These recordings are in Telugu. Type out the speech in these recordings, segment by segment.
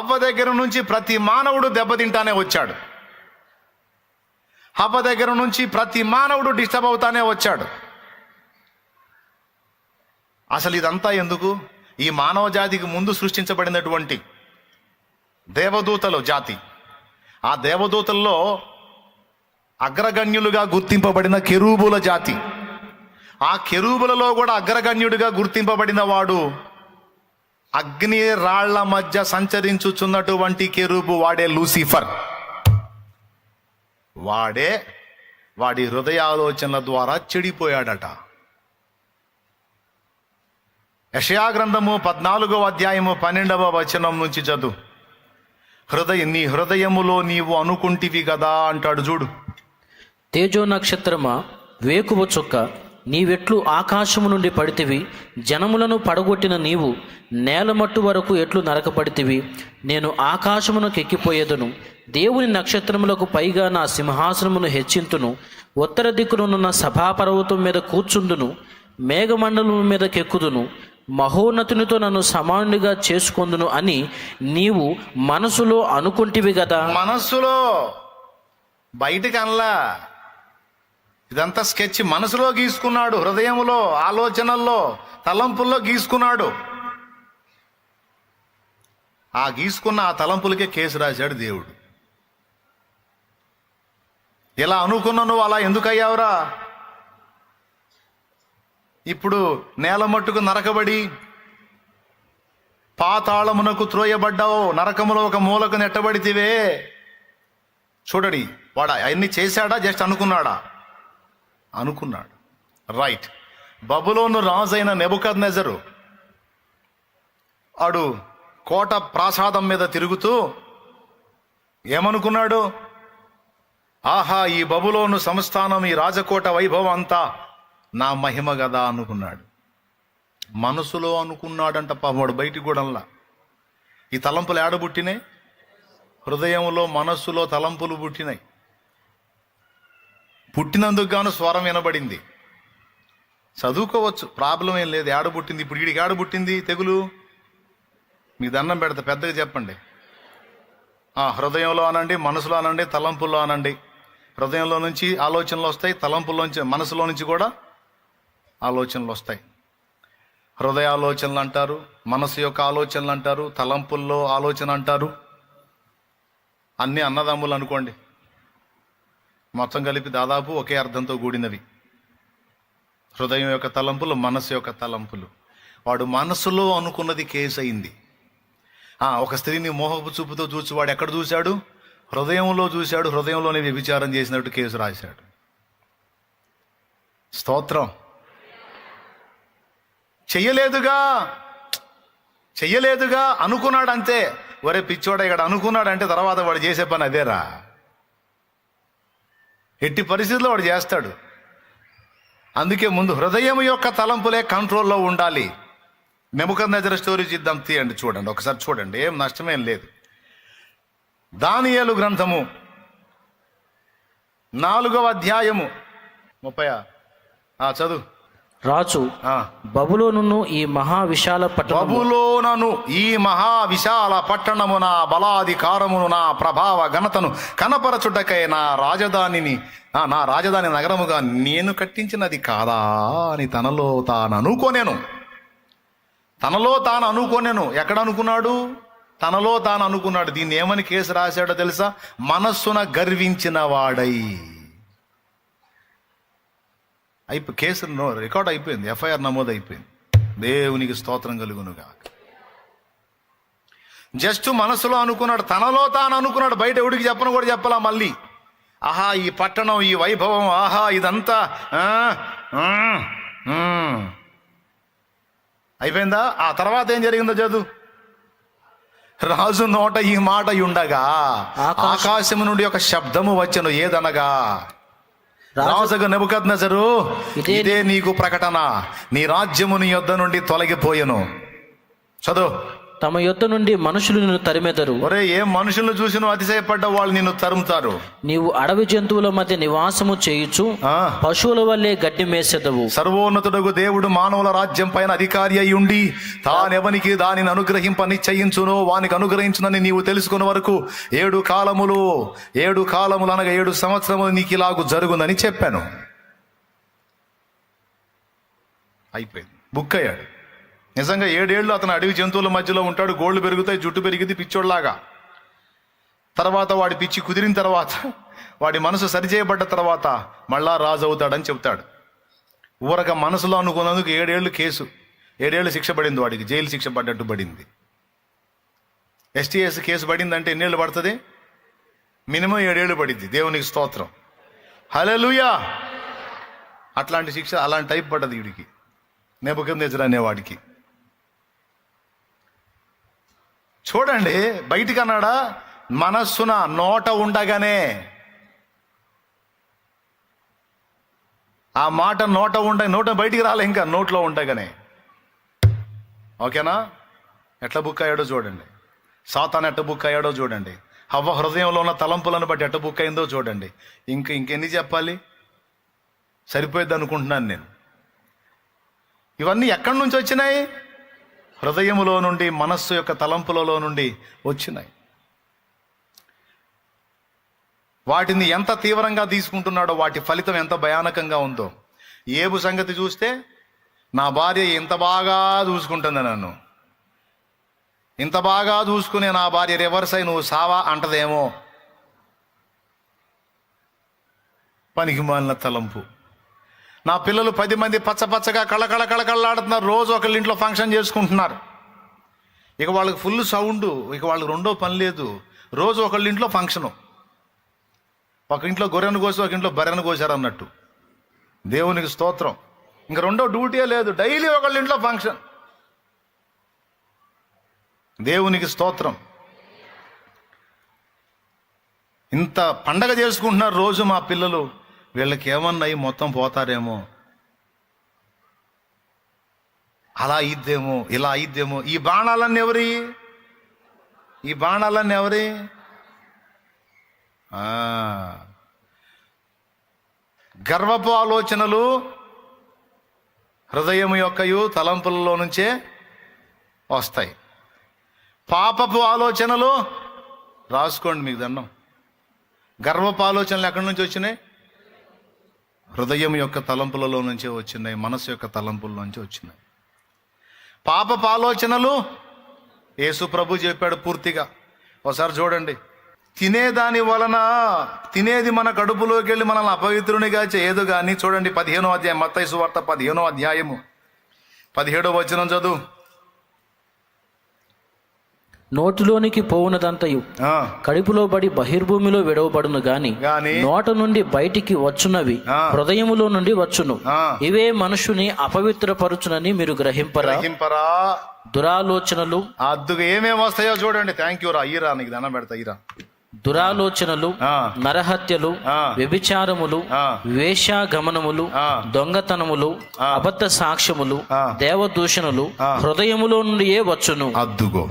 హవ్వ దగ్గర నుంచి ప్రతి మానవుడు దెబ్బతింటానే వచ్చాడు. హవ్వ దగ్గర నుంచి ప్రతి మానవుడు డిస్టర్బ్ అవుతానే వచ్చాడు. అసలు ఇదంతా ఎందుకు? ఈ మానవ జాతికి ముందు సృష్టించబడినటువంటి దేవదూతలు జాతి. ఆ దేవదూతల్లో అగ్రగణ్యులుగా గుర్తింపబడిన కెరూబుల జాతి. ఆ కెరూబులలో కూడా అగ్రగణ్యుడిగా గుర్తింపబడిన వాడు అగ్ని రాళ్ళ మధ్య సంచరించుచున్నటువంటి కెరూబు వాడే లూసిఫర్. వాడే వాడి హృదయాలోచనల ద్వారా చెడిపోయాడట. యషయాగ్రంథము పద్నాలుగో అధ్యాయము పన్నెండవ వచనం నుంచి చదువు. హృదయ నీ హృదయములో నీవు అనుకుంటివి కదా అంటాడు చూడు. తేజో నక్షత్రమా వేకువ చుక్క నీవెట్లు ఆకాశము నుండి పడితివి జనములను పడగొట్టిన నీవు నేలమట్టు వరకు ఎట్లు నరకపడితివి. నేను ఆకాశమునకు ఎక్కిపోయేదను దేవుని నక్షత్రములకు పైగా నా సింహాసనమును హెచ్చింతును. ఉత్తర దిక్కునున్న సభాపర్వతం మీద కూర్చుందును మేఘమండలం మీదకెక్కుదును. మహోన్నతునితో నన్ను సమానుడిగా చేసుకొందును అని నీవు మనసులో అనుకుంటివి కదా మనస్సులో బయటికి అనలా ఇదంతా స్కెచ్ మనసులో గీసుకున్నాడు హృదయంలో ఆలోచనల్లో తలంపుల్లో గీసుకున్నాడు. ఆ గీసుకున్న ఆ తలంపులకే కేసు రాశాడు దేవుడు. ఇలా అనుకున్న నువ్వు అలా ఎందుకు అయ్యావురా ఇప్పుడు నేల మట్టుకు నరకబడి పాతాళమునకు త్రోయబడ్డావు నరకములో ఒక మూలకు నెట్టబడితివే. చూడడి వాడు అవన్నీ చేశాడా? జస్ట్ అనుకున్నాడా? అనుకున్నాడు. రైట్ బబులోను రాజైన నెబుకద్ నెజరు అడు కోట ప్రాసాదం మీద తిరుగుతూ ఏమనుకున్నాడు? ఆహా ఈ బబులోను సంస్థానం ఈ రాజకోట వైభవం అంతా నా మహిమ గదా అనుకున్నాడు. మనసులో అనుకున్నాడంట పాపడు బయటికి కూడంలా ఈ తలంపులు ఏడబుట్టినాయి హృదయంలో మనస్సులో తలంపులు పుట్టినాయి. పుట్టినందుకు గాను స్వరం వినబడింది. చదువుకోవచ్చు ప్రాబ్లం ఏం లేదు. ఏడబుట్టింది ఇప్పుడు వీడికి ఏడబుట్టింది తెగులు? మీ దండం పెడతా పెద్దగా చెప్పండి. ఆ, హృదయంలో అనండి మనసులో అనండి తలంపుల్లో అనండి. హృదయంలో నుంచి ఆలోచనలు వస్తాయి తలంపుల్లో నుంచి మనసులో నుంచి కూడా ఆలోచనలు వస్తాయి. హృదయ ఆలోచనలు అంటారు మనసు యొక్క ఆలోచనలు అంటారు తలంపుల్లో ఆలోచన అంటారు. అన్ని అన్నదమ్ములు అనుకోండి. మొత్తం కలిపి దాదాపు ఒకే అర్థంతో కూడినవి. హృదయం యొక్క తలంపులు మనసు యొక్క తలంపులు. వాడు మనసులో అనుకున్నది కేసు అయింది. ఆ, ఒక స్త్రీని మోహపు చూపుతో చూసి వాడు ఎక్కడ చూశాడు? హృదయంలో చూశాడు. హృదయంలోనే వ్యభిచారం చేసినట్టు కేసు రాశాడు. స్తోత్రం. చెయ్యలేదుగా. చెయ్యలేదుగా. అనుకున్నాడు అంతే ఒరే పిచ్చోడ ఇక్కడ అనుకున్నాడు అంటే తర్వాత వాడు చేసే పని అదేరా. ఎట్టి పరిస్థితుల్లో వాడు చేస్తాడు. అందుకే ముందు హృదయం యొక్క తలంపులే కంట్రోల్లో ఉండాలి. నెముకర్ నజర స్టోరీ చూద్దాం తీయండి చూడండి. ఒకసారి చూడండి ఏం నష్టమేం లేదు. దానియేలు గ్రంథము నాలుగవ అధ్యాయము. ముప్పై ఆ చదువు. రాజు. బబులోనును ఈ మహా విశాల పట్టణము బబులోనను ఈ మహా విశాల పట్టణమున బలాధికారమును నా ప్రభావ ఘనతను కనపరచుటకై నా రాజధానిని నా రాజధాని నగరముగా నేను కట్టించినది కాదా అని తనలో తాను అనుకోనేను. తనలో తాను అనుకోనేను. ఎక్కడ అనుకున్నాడు తనలో తాను అనుకున్నాడు. దీన్ని ఏమని కేసు రాశాడో తెలుసా? మనస్సున గర్వించిన వాడై. అయిపో కేసు నో- రికార్డ్ అయిపోయింది ఎఫ్ఐఆర్ నమోదు అయిపోయింది దేవునికి స్తోత్రం కలుగునుగా జస్ట్ మనసులో అనుకున్నాడు తనలో తాను అనుకున్నాడు బయట ఎవడికి చెప్పను కూడా చెప్పాలా మళ్ళీ. ఆహా ఈ పట్టణం ఈ వైభవం ఆహా ఇదంతా. అయిపోయిందా? ఆ తర్వాత ఏం జరిగిందో చదువు? రాజు నోట ఈ మాట ఉండగా ఆకాశం- ఆకాశము నుండి ఒక శబ్దము వచ్చెను ఏదనగా? రాజు రాజుగా నెబుకద్నెజరు ఇదే- ఇదే నీకు ప్రకటన. నీ రాజ్యము నీ యొద్ద నుండి తొలగిపోయెను. చదువు. తమ యొద్ద నుండి మనుషులు నిన్ను తరిమెదరు. ఒరే ఏ మనుషులను చూసి నువ్వు అతిశయపడ్డ వాళ్ళు నిన్ను తరుముతారు. నీవు అడవి జంతువుల మధ్య నివాసము చేయుచు పశువుల వల్లే గడ్డి మేసెదవు. సర్వోన్నతుడగు దేవుడు మానవుల రాజ్యం పైన అధికారి అయి ఉండి తానెవనికి దానిని అనుగ్రహింప నిశ్చయించునో వానికి అనుగ్రహించునని నీవు తెలుసుకున్న వరకు ఏడు కాలములు ఏడు కాలములు అనగా ఏడు సంవత్సరములు నీకు ఇలాగు జరుగునని చెప్పాను. అయిపోయింది. బుక్ అయ్యాడు. నిజంగా ఏడేళ్ళు అతను అడవి జంతువుల మధ్యలో ఉంటాడు గోళ్ళు పెరుగుతాయి జుట్టు పెరిగింది పిచ్చోడ్లాగా. తర్వాత వాడి పిచ్చి కుదిరిన తర్వాత వాడి మనసు సరిచేయబడ్డ తర్వాత మళ్ళా రాజు అవుతాడని చెప్తాడు ఊరక మనసులో అనుకున్నందుకు ఏడేళ్ళు కేసు. ఏడేళ్ళు శిక్ష పడింది వాడికి జైలు శిక్ష పడ్డట్టు పడింది. ఎస్టీఎస్ కేసు పడిందంటే ఎన్నేళ్ళు పడుతుంది? మినిమం ఏడేళ్ళు పడింది దేవునికి స్తోత్రం. హలలుయా అట్లాంటి శిక్ష అలాంటి టైప్ పడ్డది వీడికి నెబుకందేజర్ అనేవాడికి. చూడండి బయటికి అన్నాడా మనస్సున నోట ఉండగానే. ఆ మాట నోట ఉండ నోట బయటికి రాలే ఇంకా నోట్లో ఉండగానే. ఓకేనా? ఎట్లా బుక్ అయ్యాడో చూడండి. సాతాన్ ఎట్ట బుక్ అయ్యాడో చూడండి. హవ్వ హృదయంలో ఉన్న తలంపులను బట్టి ఎట్ట బుక్ అయిందో చూడండి. ఇంక ఇంకెన్ని చెప్పాలి? సరిపోయేది అనుకుంటున్నాను నేను. ఇవన్నీ ఎక్కడి నుంచి వచ్చినాయి? హృదయములో నుండి మనస్సు యొక్క తలంపులలో నుండి వచ్చినాయి. వాటిని ఎంత తీవ్రంగా తీసుకుంటున్నాడో వాటి ఫలితం ఎంత భయానకంగా ఉందో. ఏబు సంగతి చూస్తే నా భార్య ఇంత బాగా చూసుకుంటుంది నన్ను. ఇంత బాగా చూసుకునే నా భార్య రివర్స్ అయి నువ్వు సావా అంటదేమో. పనికి మాలిన తలంపు. నా పిల్లలు పది మంది పచ్చ పచ్చగా కళకళ కళకళలాడుతున్నారు రోజు ఒకళ్ళ ఇంట్లో ఫంక్షన్ చేసుకుంటున్నారు. ఇక వాళ్ళకి ఫుల్ సౌండ్ ఇక వాళ్ళకి రెండో పని లేదు. రోజు ఒకళ్ళ ఇంట్లో ఫంక్షను. ఒక ఇంట్లో గొర్రెను కోసి ఒక ఇంట్లో బర్రెను కోసారు అన్నట్టు. దేవునికి స్తోత్రం. ఇంక రెండో డ్యూటీ లేదు. డైలీ ఒకళ్ళ ఇంట్లో ఫంక్షన్. దేవునికి స్తోత్రం. ఇంత పండగ చేసుకుంటున్నారు రోజు మా పిల్లలు. వీళ్ళకి ఏమన్నాయి మొత్తం పోతారేమో? అలా అయిద్దేమో ఇలా అయిద్దేమో. ఈ బాణాలన్నీ ఎవరి? ఈ బాణాలన్నీ ఎవరి? గర్వపు ఆలోచనలు హృదయం యొక్కయు తలంపులలో నుంచే వస్తాయి. పాపపు ఆలోచనలు రాసుకోండి మీకు దండం. గర్వపు ఆలోచనలు ఎక్కడి నుంచి వచ్చినాయి? హృదయం యొక్క తలంపులలో నుంచే వచ్చినాయి మనసు యొక్క తలంపుల నుంచి వచ్చినాయి. పాప ఆలోచనలు యేసు ప్రభు చెప్పాడు పూర్తిగా. ఒకసారి చూడండి. తినేదాని వలన తినేది మన కడుపులోకి వెళ్ళి మనల్ని అపవిత్రునిగా చేయదు కానీ చూడండి పదిహేనో అధ్యాయం మత్తైసు వార్త పదిహేనో అధ్యాయము. పదిహేడో వచనం చదువు. నోటిలోనికి పోవునదంతయు. ఆ, కడుపులో బడి బహిర్భూమిలో విడవబడును గాని నోట నుండి బయటికి వచ్చునవి. హృదయములో నుండి వచ్చును. ఇవే మనుషుని అపవిత్రపరుచునని మీరు గ్రహింపరా? దురాలోచనలు. అద్దుగా ఏమేమి వస్తాయో చూడండి. థ్యాంక్ యూ రా. అయ్యిరా నీకు దండం పెడతా ఇరా దురాలోచనలు నరహత్యలు ఆ. వ్యభిచారములు ఆ. దొంగతనములు అబద్ధ సాక్ష్యములు. దేవదూషణలు. హృదయములో నుండియే వచ్చును. అద్దుగో.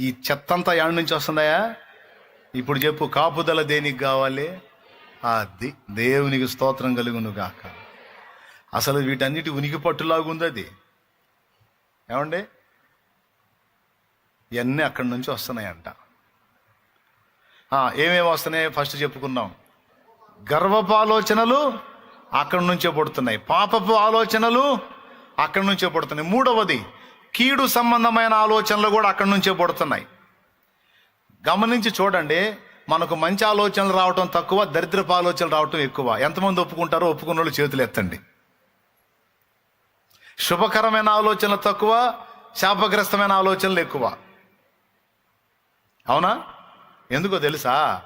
ఈ చెత్తంతా యాడ్ నుంచి వస్తుందయా ఇప్పుడు చెప్పు కాపుదల దేనికి కావాలి? అది దేవునికి స్తోత్రం కలుగును గాక. అసలు వీటన్నిటి ఉనికి పట్టులాగుంది అది. ఏమండి? ఇవన్నీ అక్కడి నుంచి వస్తున్నాయంట. ఏమేమి వస్తున్నాయి? ఫస్ట్ చెప్పుకుందాం. గర్వపు ఆలోచనలు అక్కడి నుంచే పడుతున్నాయి. పాపపు ఆలోచనలు అక్కడి నుంచే పడుతున్నాయి. మూడవది కీడు సంబంధమైన ఆలోచనలు కూడా అక్కడి నుంచే పుడుతున్నాయి. గమనించి చూడండి మనకు మంచి ఆలోచనలు రావటం తక్కువ దరిద్రపు ఆలోచనలు రావటం ఎక్కువ. ఎంతమంది ఒప్పుకుంటారో ఒప్పుకున్న వాళ్ళు చేతులు ఎత్తండి. శుభకరమైన ఆలోచనలు తక్కువ శాపగ్రస్తమైన ఆలోచనలు ఎక్కువ. అవునా? ఎందుకో తెలుసా?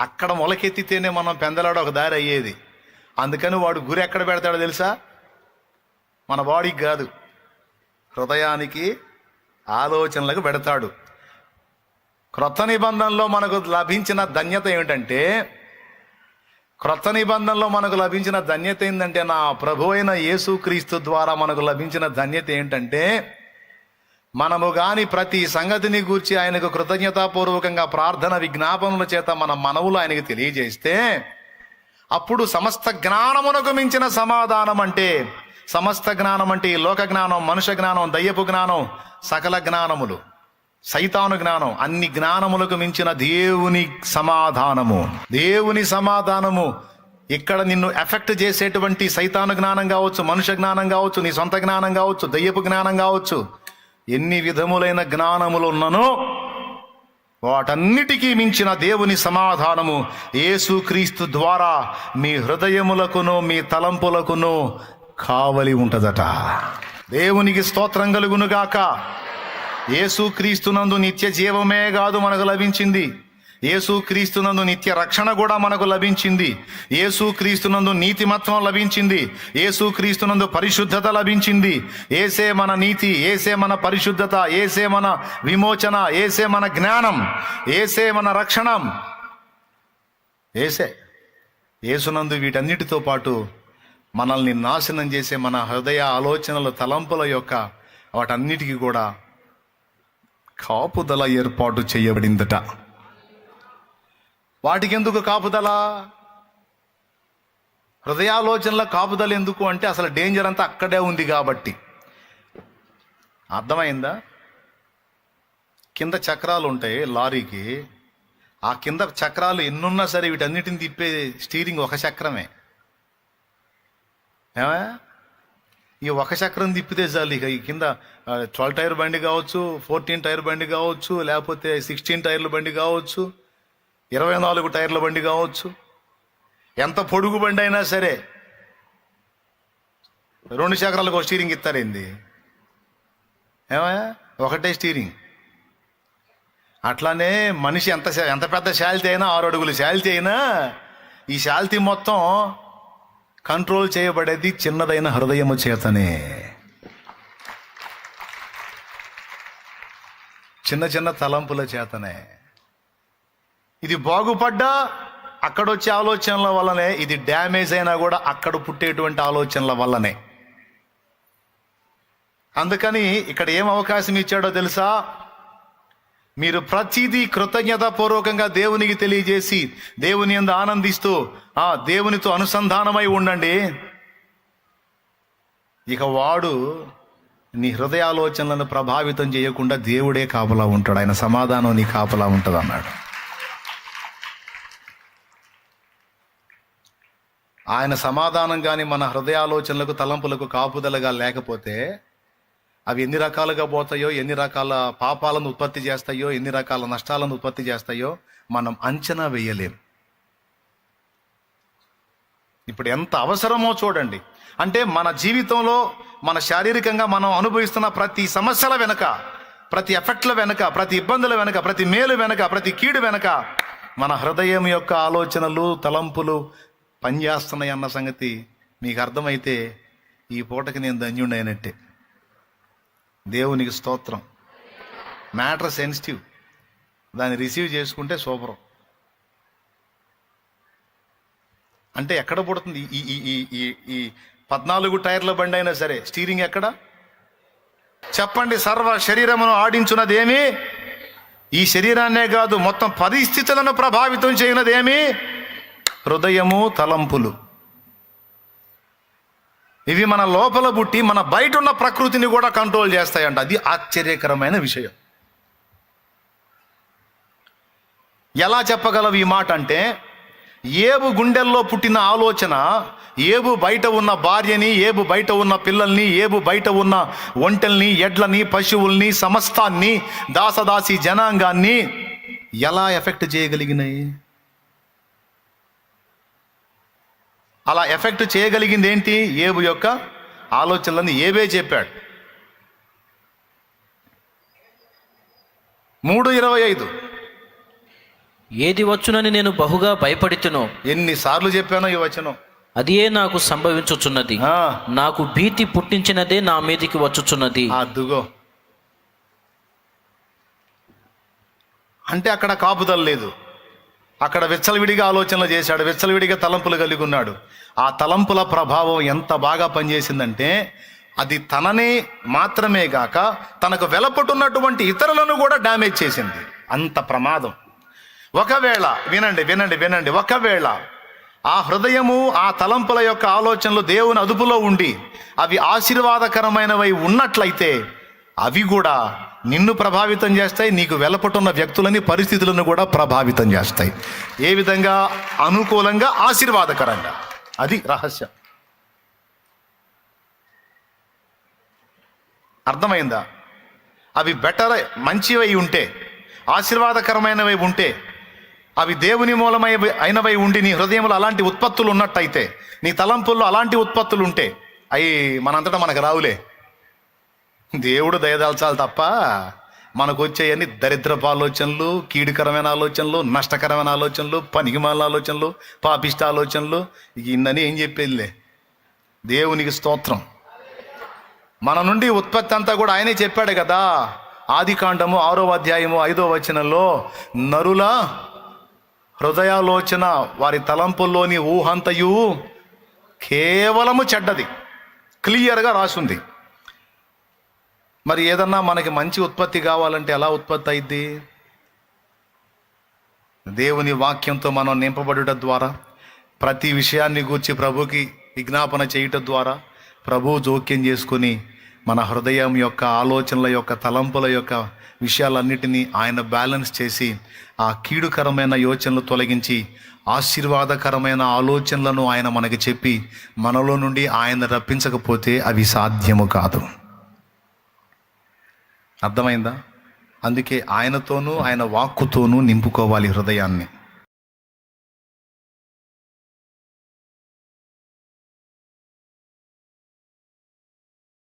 అక్కడ మొలకెత్తితేనే మనం పెందలాడ ఒక దారి అయ్యేది. అందుకని వాడు గురి ఎక్కడ పెడతాడో తెలుసా? మన బాడీకి కాదు. హృదయానికి ఆలోచనలకు పెడతాడు. క్రొత్త నిబంధనలో మనకు లభించిన ధన్యత ఏమిటంటే క్రొత్త నిబంధనలో మనకు లభించిన ధన్యత ఏంటంటే నా ప్రభు అయిన యేసుక్రీస్తు ద్వారా మనకు లభించిన ధన్యత ఏంటంటే మనము గాని ప్రతి సంగతిని గూర్చి ఆయనకు కృతజ్ఞతాపూర్వకంగా ప్రార్థన విజ్ఞాపనల చేత మన మనవులు ఆయనకు తెలియజేస్తే అప్పుడు సమస్త జ్ఞానమునకు మించిన సమాధానం అంటే సమస్త జ్ఞానం అంటే ఈ లోక జ్ఞానం మనుష్య జ్ఞానం దయ్యపు జ్ఞానం సకల జ్ఞానములు. సైతాను జ్ఞానం అన్ని జ్ఞానములకు మించిన దేవుని సమాధానము. దేవుని సమాధానము. ఇక్కడ నిన్ను ఎఫెక్ట్ చేసేటువంటి సైతాను జ్ఞానం కావచ్చు మనుష్య జ్ఞానం కావచ్చు నీ సొంత జ్ఞానం కావచ్చు దయ్యపు జ్ఞానం కావచ్చు. ఎన్ని విధములైన జ్ఞానములు ఉన్ననో వాటన్నిటికీ మించిన దేవుని సమాధానము. యేసుక్రీస్తు ద్వారా మీ హృదయములకును మీ తలంపులకును కావలి ఉంటుందట. దేవునికి స్తోత్రం కలుగునుగాక. ఏసుక్రీస్తునందు నిత్య జీవమే కాదు మనకు లభించింది. ఏసుక్రీస్తునందు నిత్య రక్షణ కూడా మనకు లభించింది. యేసుక్రీస్తునందు నీతిమత్వం లభించింది. ఏసుక్రీస్తునందు పరిశుద్ధత లభించింది. ఏసే మన నీతి ఏసే మన పరిశుద్ధత ఏసే మన విమోచన ఏసే మన జ్ఞానం ఏసే మన రక్షణం. ఏసే ఏసునందు వీటన్నిటితో పాటు మనల్ని నాశనం చేసే మన హృదయ ఆలోచనల తలంపుల యొక్క వాటన్నిటికీ కూడా కాపుదల ఏర్పాటు చేయబడిందట. వాటికి ఎందుకు కాపుదల? హృదయాలోచనల కాపుదల ఎందుకు అంటే అసలు డేంజర్ అంతా అక్కడే ఉంది కాబట్టి. అర్థమైందా? కింద చక్రాలు ఉంటాయి లారీకి. ఆ కింద చక్రాలు ఎన్నున్నా సరే వీటన్నిటిని తిప్పే స్టీరింగ్ ఒక చక్రమే. ఏమా ఈ ఒక చక్రం తిప్పితే చాలు ఇక ఈ కింద ట్వెల్వ్ టైర్ బండి కావచ్చు ఫోర్టీన్ టైర్ బండి కావచ్చు లేకపోతే సిక్స్టీన్ టైర్ల బండి కావచ్చు ఇరవై నాలుగు టైర్ల బండి కావచ్చు ఎంత పొడుగు బండి అయినా సరే రెండు చక్రాలకు ఒక స్టీరింగ్ ఇస్తారేంది ఏమయ్యా? ఒకటే స్టీరింగ్ అట్లానే మనిషి ఎంత ఎంత పెద్ద శాలిటీ అయినా ఆరు అడుగులు శాలిటీ అయినా ఈ శాలిటీ మొత్తం కంట్రోల్ చేయబడేది చిన్నదైన హృదయము చేతనే. చిన్న చిన్న తలంపుల చేతనే. ఇది బాగుపడ్డా అక్కడొచ్చే ఆలోచనల వల్లనే ఇది డ్యామేజ్ అయినా కూడా అక్కడ పుట్టేటువంటి ఆలోచనల వల్లనే. అందుకని ఇక్కడ ఏం అవకాశం ఇచ్చాడో తెలుసా? మీరు ప్రతిదీ కృతజ్ఞతాపూర్వకంగా దేవునికి తెలియజేసి దేవుని ఎందు ఆనందిస్తూ ఆ దేవునితో అనుసంధానమై ఉండండి. ఇక వాడు నీ హృదయాలోచనలను ప్రభావితం చేయకుండా దేవుడే కాపలా ఉంటాడు. ఆయన సమాధానం నీ కాపలా ఉంటుంది అన్నాడు ఆయన సమాధానం కానీ మన హృదయాలోచనలకు తలంపులకు కాపుదలగా లేకపోతే అవి ఎన్ని రకాలుగా పోతాయో ఎన్ని రకాల పాపాలను ఉత్పత్తి చేస్తాయో ఎన్ని రకాల నష్టాలను ఉత్పత్తి చేస్తాయో మనం అంచనా వేయలేం. ఇప్పుడు ఎంత అవసరమో చూడండి. అంటే మన జీవితంలో మన శారీరకంగా మనం అనుభవిస్తున్న ప్రతి సమస్యల వెనక ప్రతి ఎఫెక్ట్ల వెనక ప్రతి ఇబ్బందుల వెనక ప్రతి మేలు వెనక ప్రతి కీడు వెనక మన హృదయం యొక్క ఆలోచనలు తలంపులు పనిచేస్తున్నాయి అన్న సంగతి మీకు అర్థమైతే ఈ పూటకి నేను ధన్యుడైనట్టే దేవునికి స్తోత్రం. Matter sensitive. దాన్ని రిసీవ్ చేసుకుంటే సూపరం. అంటే ఎక్కడ పుడుతుంది? ఈ ఈ ఈ ఈ ఈ పద్నాలుగు టైర్ల బండి అయినా సరే స్టీరింగ్ ఎక్కడ? చెప్పండి సర్వ శరీరమును ఆడించున్నదేమి? ఈ శరీరాన్నే కాదు మొత్తం పరిస్థితులను ప్రభావితం చేయనదేమి హృదయము తలంపులు. ఇవి మన లోపల పుట్టి మన బయట ఉన్న ప్రకృతిని కూడా కంట్రోల్ చేస్తాయంట. అది ఆశ్చర్యకరమైన విషయం. ఎలా చెప్పగలవు ఈ మాట అంటే ఏబు గుండెల్లో పుట్టిన ఆలోచన ఏబు బయట ఉన్న భార్యని ఏబు బయట ఉన్న పిల్లల్ని ఏబు బయట ఉన్న ఒంటెల్ని ఎడ్లని పశువుల్ని సమస్తాన్ని దాసదాసి జనాంగాన్ని ఎలా ఎఫెక్ట్ చేయగలిగినాయి? అలా ఎఫెక్ట్ చేయగలిగింది ఏంటి ఏబు యొక్క ఆలోచనలని ఏవే చెప్పాడు. మూడు ఇరవై ఐదు. ఏది వచ్చునని నేను బహుగా భయపడితునో ఎన్నిసార్లు చెప్పానో ఈ వచనం? అదియే నాకు సంభవించుచున్నది. నాకు భీతి పుట్టించినదే నా మీదికి వచ్చుచున్నది. అద్దుగో. అంటే అక్కడ కాపుదల లేదు. అక్కడ విచ్చలవిడిగా ఆలోచనలు చేశాడు విచ్చలవిడిగా తలంపులు కలిగి ఉన్నాడు. ఆ తలంపుల ప్రభావం ఎంత బాగా పనిచేసిందంటే అది తననే మాత్రమే గాక తనకు వెలపట్టున్నటువంటి ఇతరులను కూడా డ్యామేజ్ చేసింది. అంత ప్రమాదం. ఒకవేళ వినండి వినండి వినండి ఒకవేళ ఆ హృదయము ఆ తలంపుల యొక్క ఆలోచనలు దేవుని అదుపులో ఉండి అవి ఆశీర్వాదకరమైనవై ఉన్నట్లయితే అవి కూడా నిన్ను ప్రభావితం చేస్తాయి నీకు వెలపటున్న వ్యక్తులని పరిస్థితులను కూడా ప్రభావితం చేస్తాయి. ఏ విధంగా? అనుకూలంగా ఆశీర్వాదకరంగా. అది రహస్యం. అర్థమైందా? అవి బెటర్ మంచివై ఉంటే ఆశీర్వాదకరమైనవి ఉంటే అవి దేవుని మూలమై అయినవై ఉండి నీ హృదయంలో అలాంటి ఉత్పత్తులు ఉన్నట్టయితే నీ తలంపుల్లో అలాంటి ఉత్పత్తులు ఉంటే అవి మనంతటా మనకు రావులే. దేవుడు దయదాల్చాలి తప్ప మనకు వచ్చేయన్ని దరిద్రపు ఆలోచనలు కీడుకరమైన ఆలోచనలు నష్టకరమైన ఆలోచనలు పనికిమాల ఆలోచనలు పాపిష్ట ఆలోచనలు ఇన్నని ఏం చెప్పేదిలే. దేవునికి స్తోత్రం. మన నుండి ఉత్పత్తి అంతా కూడా ఆయనే చెప్పాడు కదా. ఆది కాండము ఆరో అధ్యాయము ఐదో వచనంలో నరుల హృదయాలోచన వారి తలంపుల్లోని ఊహంతయు కేవలము చెడ్డది. క్లియర్గా రాసుంది. మరి ఏదన్నా మనకి మంచి ఉత్పత్తి కావాలంటే ఎలా ఉత్పత్తి అయింది దేవుని వాక్యంతో మనం నింపబడుట ద్వారా ప్రతి విషయాన్ని గూర్చి ప్రభుకి విజ్ఞాపన చేయటం ద్వారా ప్రభు జోక్యం చేసుకుని మన హృదయం యొక్క ఆలోచనల యొక్క తలంపుల యొక్క విషయాలన్నిటినీ ఆయన బ్యాలెన్స్ చేసి ఆ కీడుకరమైన యోచనలు తొలగించి ఆశీర్వాదకరమైన ఆలోచనలను ఆయన మనకి చెప్పి మనలో నుండి ఆయన రప్పించకపోతే అవి సాధ్యము కాదు. అర్థమైందా? అందుకే ఆయనతోనూ ఆయన వాక్కుతోనూ నింపుకోవాలి హృదయాన్ని.